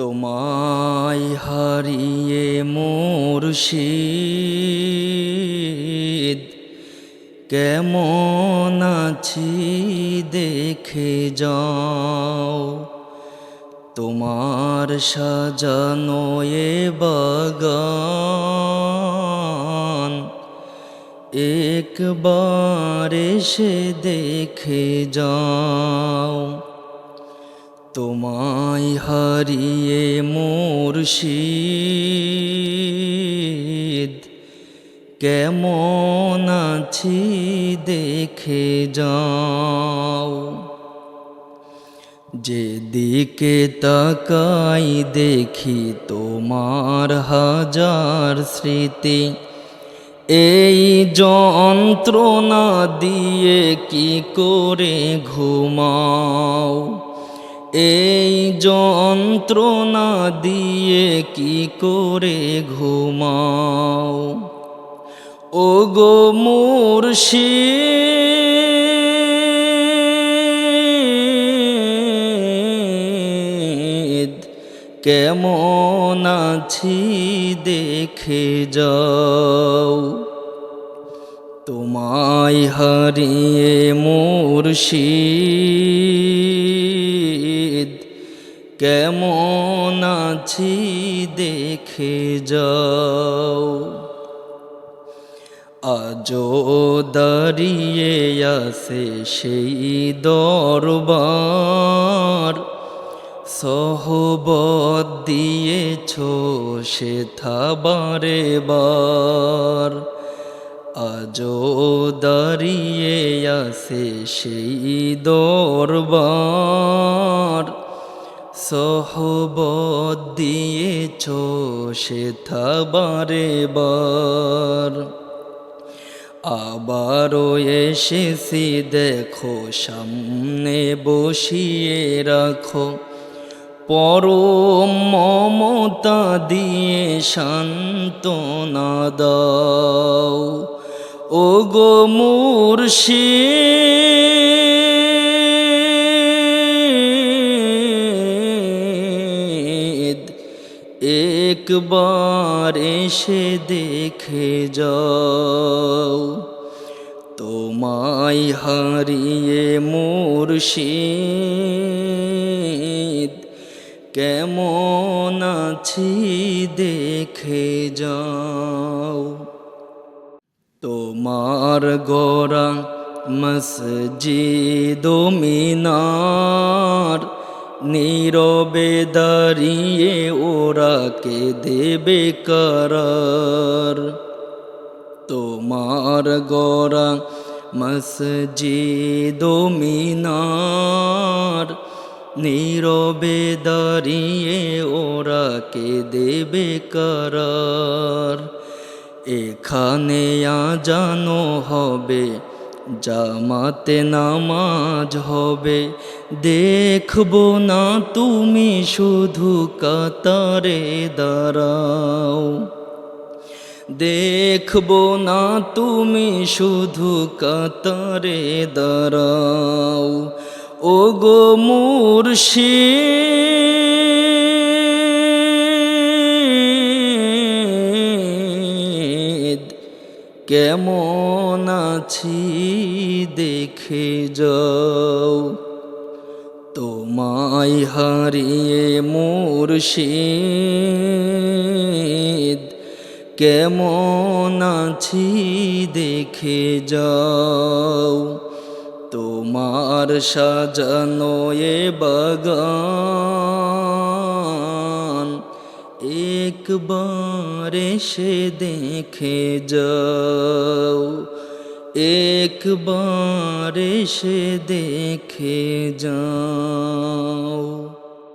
তোমায় হারিয়ে মুর্শিদ। কেমন আছি দেখে যাও। তোমার সাজানো এ বাগান। একবার এসে দেখে যাও। তোমায় হারিয়ে মুর্শিদ। কেমন আছি দেখে যাও। যেদিকে তাকাই দেখি তোমার হাজার স্মৃতি। এই যন্ত্রণা দিয়ে কি করে ঘুমাও? এই যন্ত্রণা দিয়ে কি করে ঘুমাও? ও গো মুর্শিদ, কেমন আছি দেখে যাও। তোমায় হারিয়ে মুর্শিদ। কেমন আছি দেখে যাও। আজও দাঁড়িয়ে আসে সেই দরবার, সহবত দিয়েছ সে থাবারে বার আজও দাঁড়িয়ে আসে সেই দরবার সহবত দিয়েছ সে থাবারে বার। আবারও এসেছি, দেখো, সামনে বসিয়ে রাখো। পরম মমতা দিয়ে শান্তনা দাও। ও গো মুর্শিদ একবার এসে দেখে যাও। তোমায় হারিয়ে মুর্শিদ, কেমন আছি দেখে যাও। তোমার গোরা মসজিদ মিনার নীরবে দাঁড়িয়ে ওরা কে দেবে করার। তোমার গোরা মসজিদ মিনার, নীরবে দাঁড়িয়ে ওরা কে দেবে করার। এখানে আজানো হবে জামাতে নামাজ হবে। দেখব না তুমি শুধু কাতারে দাঁড়াও। দেখব না তুমি শুধু কাতারে দাঁড়াও। ও গো মুর্শিদ কেমন আছি দেখে যাও। তোমায় হারিয়ে মুর্শিদ। কেমন আছি দেখে যাও। তোমার সাজানো এ বাগান। একবার সে দেখে যাও। একবার সে দেখে যাও।